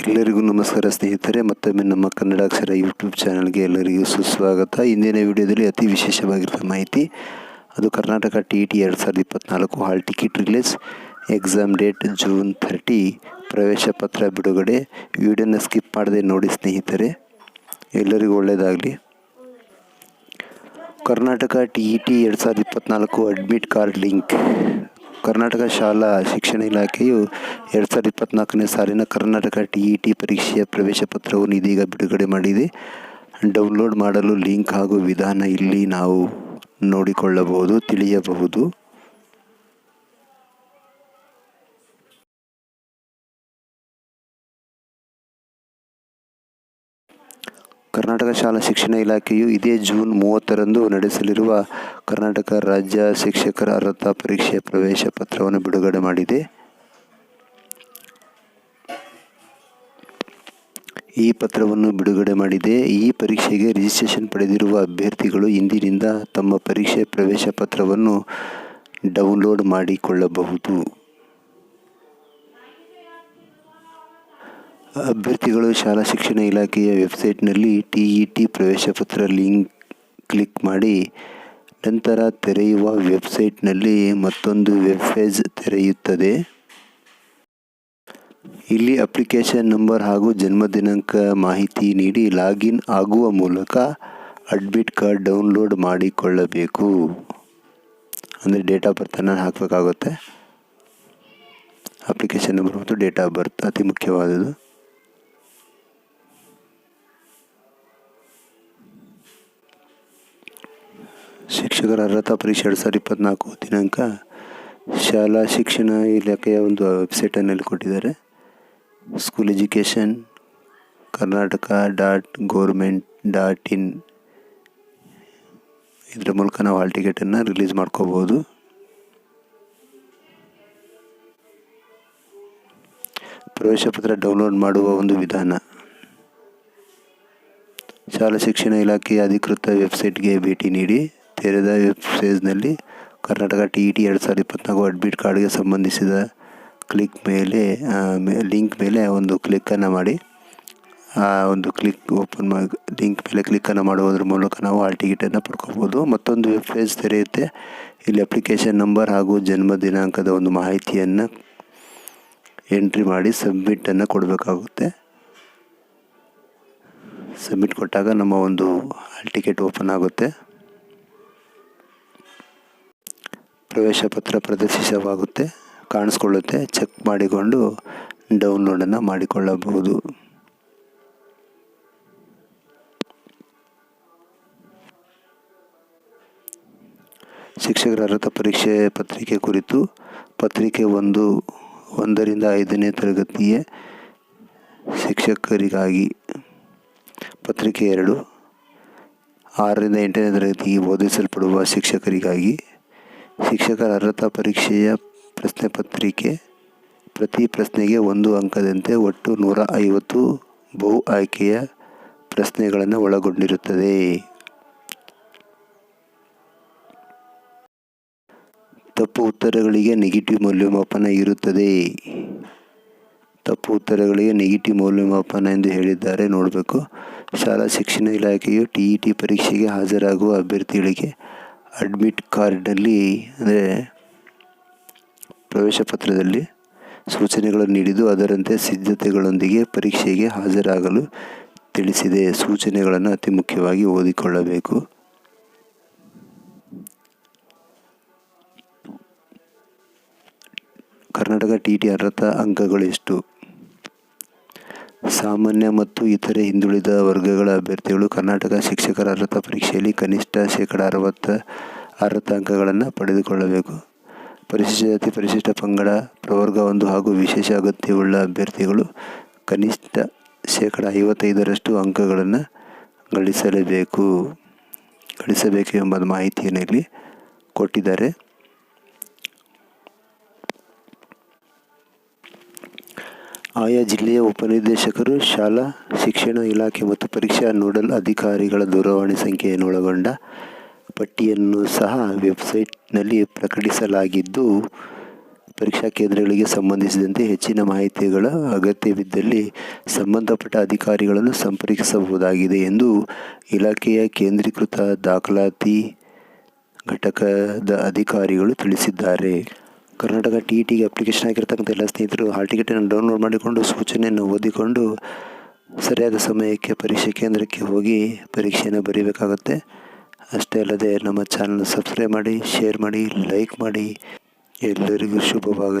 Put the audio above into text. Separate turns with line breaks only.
ಎಲ್ಲರಿಗೂ ನಮಸ್ಕಾರ ಸ್ನೇಹಿತರೆ, ಮತ್ತೊಮ್ಮೆ ನಮ್ಮ ಕನ್ನಡಾಕ್ಷರ ಯೂಟ್ಯೂಬ್ ಚಾನಲ್ಗೆ ಎಲ್ಲರಿಗೂ ಸುಸ್ವಾಗತ. ಇಂದಿನ ವಿಡಿಯೋದಲ್ಲಿ ಅತಿ ವಿಶೇಷವಾಗಿರುವ ಮಾಹಿತಿ, ಅದು ಕರ್ನಾಟಕ ಟಿ ಇ ಟಿ ಎರಡು ಸಾವಿರದ ಇಪ್ಪತ್ತ್ನಾಲ್ಕು hall ticket release, exam date June thirty, ಪ್ರವೇಶ ಪತ್ರ ಬಿಡುಗಡೆ. ವಿಡಿಯೋನ ಸ್ಕಿಪ್ ಮಾಡದೆ ನೋಡಿ ಸ್ನೇಹಿತರೆ, ಎಲ್ಲರಿಗೂ ಒಳ್ಳೆಯದಾಗಲಿ. ಕರ್ನಾಟಕ ಟಿ ಇ ಟಿ ಎರಡು ಸಾವಿರದ ಇಪ್ಪತ್ತ್ನಾಲ್ಕು ಅಡ್ಮಿಟ್ ಕಾರ್ಡ್ ಲಿಂಕ್. ಕರ್ನಾಟಕ ಶಾಲಾ ಶಿಕ್ಷಣ ಇಲಾಖೆಯು ಎರಡು ಸಾವಿರದ ಇಪ್ಪತ್ತ್ನಾಲ್ಕನೇ ಸಾಲಿನ ಕರ್ನಾಟಕ ಟಿ ಇ ಟಿ ಪರೀಕ್ಷೆಯ ಪ್ರವೇಶ ಪತ್ರವನ್ನು ಇದೀಗ ಬಿಡುಗಡೆ ಮಾಡಿದೆ. ಡೌನ್ಲೋಡ್ ಮಾಡಲು ಲಿಂಕ್ ಹಾಗೂ ವಿಧಾನ ಇಲ್ಲಿ ನಾವು ನೋಡಿಕೊಳ್ಳಬಹುದು, ತಿಳಿಯಬಹುದು. ಕರ್ನಾಟಕ ಶಾಲಾ ಶಿಕ್ಷಣ ಇಲಾಖೆಯು ಇದೇ ಜೂನ್ ಮೂವತ್ತರಂದು ನಡೆಸಲಿರುವ ಕರ್ನಾಟಕ ರಾಜ್ಯ ಶಿಕ್ಷಕರ ಅರ್ಹತಾ ಪರೀಕ್ಷೆಯ ಪ್ರವೇಶ ಪತ್ರವನ್ನು ಬಿಡುಗಡೆ ಮಾಡಿದೆ. ಈ ಪತ್ರವನ್ನು ಬಿಡುಗಡೆ ಮಾಡಿದೆ. ಈ ಪರೀಕ್ಷೆಗೆ ರಿಜಿಸ್ಟ್ರೇಷನ್ ಪಡೆದಿರುವ ಅಭ್ಯರ್ಥಿಗಳು ಇಂದಿನಿಂದ ತಮ್ಮ ಪರೀಕ್ಷೆ ಪ್ರವೇಶ ಪತ್ರವನ್ನು ಡೌನ್ಲೋಡ್ ಮಾಡಿಕೊಳ್ಳಬಹುದು. ಅಭ್ಯರ್ಥಿಗಳು ಶಾಲಾ ಶಿಕ್ಷಣ ಇಲಾಖೆಯ ವೆಬ್ಸೈಟ್ನಲ್ಲಿ ಟಿ ಇ ಟಿ ಪ್ರವೇಶ ಪತ್ರ ಲಿಂಕ್ ಕ್ಲಿಕ್ ಮಾಡಿ, ನಂತರ ತೆರೆಯುವ ವೆಬ್ಸೈಟ್ನಲ್ಲಿ ಮತ್ತೊಂದು ವೆಬ್ ಪೇಜ್ ತೆರೆಯುತ್ತದೆ. ಇಲ್ಲಿ ಅಪ್ಲಿಕೇಶನ್ ನಂಬರ್ ಹಾಗೂ ಜನ್ಮ ದಿನಾಂಕ ಮಾಹಿತಿ ನೀಡಿ ಲಾಗಿನ್ ಆಗುವ ಮೂಲಕ ಅಡ್ಮಿಟ್ ಕಾರ್ಡ್ ಡೌನ್ಲೋಡ್ ಮಾಡಿಕೊಳ್ಳಬೇಕು. ಅಂದರೆ ಡೇಟ್ ಆಫ್ ಬರ್ತನ್ನು ಹಾಕಬೇಕಾಗುತ್ತೆ. ಅಪ್ಲಿಕೇಶನ್ ನಂಬರ್ ಮತ್ತು ಡೇಟ್ ಆಫ್ ಬರ್ತ್ ಅತಿ ಮುಖ್ಯವಾದದ್ದು. ಶಿಕ್ಷಕರ ಅರ್ಹತಾ ಪರೀಕ್ಷೆ ಎರಡು ಸಾವಿರದ ಇಪ್ಪತ್ತ್ನಾಲ್ಕು ದಿನಾಂಕ ಶಾಲಾ ಶಿಕ್ಷಣ ಇಲಾಖೆಯ ಒಂದು ವೆಬ್ಸೈಟನ್ನಲ್ಲಿ ಕೊಟ್ಟಿದ್ದಾರೆ. School education Karnataka dot government dot in ಇದರ ಮೂಲಕ ನಾವು ಹಾಲ್ ಟಿಕೆಟನ್ನು ರಿಲೀಸ್ ಮಾಡ್ಕೋಬೋದು ಪ್ರವೇಶ ಪತ್ರ ಡೌನ್ಲೋಡ್ ಮಾಡುವ ಒಂದು ವಿಧಾನ. ಶಾಲಾ ಶಿಕ್ಷಣ ಇಲಾಖೆಯ ಅಧಿಕೃತ ವೆಬ್ಸೈಟ್ಗೆ ಭೇಟಿ ನೀಡಿ. ತೆರೆದ ವೆಬ್ಸೇಜ್ನಲ್ಲಿ ಕರ್ನಾಟಕ ಟಿ ಇ ಟಿ ಎರಡು ಸಾವಿರದ ಇಪ್ಪತ್ತ್ನಾಲ್ಕು ಅಡ್ಮಿಟ್ ಕಾರ್ಡ್ಗೆ ಸಂಬಂಧಿಸಿದ ಕ್ಲಿಕ್ ಮೇಲೆ ಲಿಂಕ್ ಮೇಲೆ ಒಂದು ಕ್ಲಿಕ್ಕನ್ನು ಮಾಡಿ, ಆ, ಒಂದು ಕ್ಲಿಕ್ ಓಪನ್ ಮಾಡಿ ಲಿಂಕ್ ಮೇಲೆ ಕ್ಲಿಕ್ಕನ್ನು ಮಾಡುವುದರ ಮೂಲಕ ನಾವು ಹಾಲ್ ಟಿಕೆಟನ್ನು ಪಡ್ಕೋಬೋದು. ಮತ್ತೊಂದು ವೆಬ್ ಪೇಜ್ ತೆರೆಯುತ್ತೆ. ಇಲ್ಲಿ ಅಪ್ಲಿಕೇಶನ್ ನಂಬರ್ ಹಾಗೂ ಜನ್ಮ ದಿನಾಂಕದ ಒಂದು ಮಾಹಿತಿಯನ್ನು ಎಂಟ್ರಿ ಮಾಡಿ ಸಬ್ಮಿಟನ್ನು ಕೊಡಬೇಕಾಗುತ್ತೆ. ಸಬ್ಮಿಟ್ ಕೊಟ್ಟಾಗ ನಮ್ಮ ಒಂದು ಹಾಲ್ ಟಿಕೆಟ್ ಓಪನ್ ಆಗುತ್ತೆ. ಪ್ರವೇಶ ಪತ್ರ ಪ್ರದರ್ಶಿತವಾಗುತ್ತೆ ಕಾಣಿಸ್ಕೊಳ್ಳುತ್ತೆ, ಚೆಕ್ ಮಾಡಿಕೊಂಡು ಡೌನ್ಲೋಡನ್ನು ಮಾಡಿಕೊಳ್ಳಬಹುದು. ಶಿಕ್ಷಕರ ಅರ್ಹತಾ ಪರೀಕ್ಷೆ ಪತ್ರಿಕೆ ಕುರಿತು ಪತ್ರಿಕೆ ಒಂದು, ಒಂದರಿಂದ ಐದನೇ ತರಗತಿಯ ಶಿಕ್ಷಕರಿಗಾಗಿ. ಪತ್ರಿಕೆ ಎರಡು, ಆರರಿಂದ ಎಂಟನೇ ತರಗತಿಗೆ ಬೋಧಿಸಲ್ಪಡುವ ಶಿಕ್ಷಕರಿಗಾಗಿ. ಶಿಕ್ಷಕರ ಅರ್ಹತಾ ಪರೀಕ್ಷೆಯ ಪ್ರಶ್ನೆ ಪತ್ರಿಕೆ ಪ್ರತಿ ಪ್ರಶ್ನೆಗೆ ಒಂದು ಅಂಕದಂತೆ ಒಟ್ಟು ನೂರ ಐವತ್ತು ಬಹು ಆಯ್ಕೆಯ ಪ್ರಶ್ನೆಗಳನ್ನು ಒಳಗೊಂಡಿರುತ್ತದೆ. ತಪ್ಪು ಉತ್ತರಗಳಿಗೆ ನೆಗೆಟಿವ್ ಮೌಲ್ಯಮಾಪನ ಇರುತ್ತದೆ. ತಪ್ಪು ಉತ್ತರಗಳಿಗೆ ನೆಗೆಟಿವ್ ಮೌಲ್ಯಮಾಪನ ಎಂದು ಹೇಳಿದ್ದಾರೆ. ನೋಡಬೇಕು. ಶಾಲಾ ಶಿಕ್ಷಣ ಇಲಾಖೆಯು ಟಿ ಇ ಟಿ ಪರೀಕ್ಷೆಗೆ ಹಾಜರಾಗುವ ಅಭ್ಯರ್ಥಿಗಳಿಗೆ ಅಡ್ಮಿಟ್ ಕಾರ್ಡಲ್ಲಿ ಅಂದರೆ ಪ್ರವೇಶ ಪತ್ರದಲ್ಲಿ ಸೂಚನೆಗಳನ್ನು ನೀಡಿದ್ದು, ಅದರಂತೆ ಸಿದ್ಧತೆಗಳೊಂದಿಗೆ ಪರೀಕ್ಷೆಗೆ ಹಾಜರಾಗಲು ತಿಳಿಸಿದೆ. ಸೂಚನೆಗಳನ್ನು ಅತಿ ಮುಖ್ಯವಾಗಿ ಓದಿಕೊಳ್ಳಬೇಕು. ಕರ್ನಾಟಕ ಟಿ ಟಿ ಅರ್ಹತಾ ಅಂಕಗಳು ಎಷ್ಟು? ಸಾಮಾನ್ಯ ಮತ್ತು ಇತರೆ ಹಿಂದುಳಿದ ವರ್ಗಗಳ ಅಭ್ಯರ್ಥಿಗಳು ಕರ್ನಾಟಕ ಶಿಕ್ಷಕರ ಅರ್ಹತಾ ಪರೀಕ್ಷೆಯಲ್ಲಿ ಕನಿಷ್ಠ ಶೇಕಡ ಅರವತ್ತ ಅರ್ಹತಾ ಅಂಕಗಳನ್ನು ಪಡೆದುಕೊಳ್ಳಬೇಕು. ಪರಿಶಿಷ್ಟ ಜಾತಿ, ಪರಿಶಿಷ್ಟ ಪಂಗಡ, ಪ್ರವರ್ಗ ಒಂದು ಹಾಗೂ ವಿಶೇಷ ಅಗತ್ಯವುಳ್ಳ ಅಭ್ಯರ್ಥಿಗಳು ಕನಿಷ್ಠ ಶೇಕಡ ಐವತ್ತೈದರಷ್ಟು ಅಂಕಗಳನ್ನು ಗಳಿಸಲೇಬೇಕು. ಗಳಿಸಬೇಕು ಎಂಬ ಮಾಹಿತಿಯನ್ನು ಇಲ್ಲಿ ಕೊಟ್ಟಿದ್ದಾರೆ. ಆಯಾ ಜಿಲ್ಲೆಯ ಉಪನಿರ್ದೇಶಕರು, ಶಾಲಾ, ಶಿಕ್ಷಣ ಇಲಾಖೆ ಮತ್ತು ಪರೀಕ್ಷಾ ನೋಡಲ್ ಅಧಿಕಾರಿಗಳ ದೂರವಾಣಿ ಸಂಖ್ಯೆಯನ್ನು ಒಳಗೊಂಡ ಪಟ್ಟಿಯನ್ನು ಸಹ ವೆಬ್ಸೈಟ್ನಲ್ಲಿ ಪ್ರಕಟಿಸಲಾಗಿದ್ದು, ಪರೀಕ್ಷಾ ಕೇಂದ್ರಗಳಿಗೆ ಸಂಬಂಧಿಸಿದಂತೆ ಹೆಚ್ಚಿನ ಮಾಹಿತಿಗಳ ಅಗತ್ಯವಿದ್ದಲ್ಲಿ ಸಂಬಂಧಪಟ್ಟ ಅಧಿಕಾರಿಗಳನ್ನು ಸಂಪರ್ಕಿಸಬಹುದಾಗಿದೆ ಎಂದು ಇಲಾಖೆಯ ಕೇಂದ್ರೀಕೃತ ದಾಖಲಾತಿ ಘಟಕದ ಅಧಿಕಾರಿಗಳು ತಿಳಿಸಿದ್ದಾರೆ. ಕರ್ನಾಟಕ ಟಿ ಇ ಟಿಗೆ ಅಪ್ಲಿಕೇಶನ್ ಆಗಿರ್ತಕ್ಕಂಥ ಎಲ್ಲ ಸ್ನೇಹಿತರು ಹಾಲ್ ಟಿಕೆಟನ್ನು ಡೌನ್ಲೋಡ್ ಮಾಡಿಕೊಂಡು ಸೂಚನೆಯನ್ನು ಓದಿಕೊಂಡು ಸರಿಯಾದ ಸಮಯಕ್ಕೆ ಪರೀಕ್ಷೆ ಕೇಂದ್ರಕ್ಕೆ ಹೋಗಿ ಪರೀಕ್ಷೆಯನ್ನು ಬರೀಬೇಕಾಗುತ್ತೆ. ಅಷ್ಟೇ ಅಲ್ಲದೆ ನಮ್ಮ ಚಾನಲ್ ಸಬ್ಸ್ಕ್ರೈಬ್ ಮಾಡಿ ಶೇರ್ ಮಾಡಿ ಲೈಕ್ ಮಾಡಿ. ಎಲ್ಲರಿಗೂ ಶುಭವಾಗಲಿ.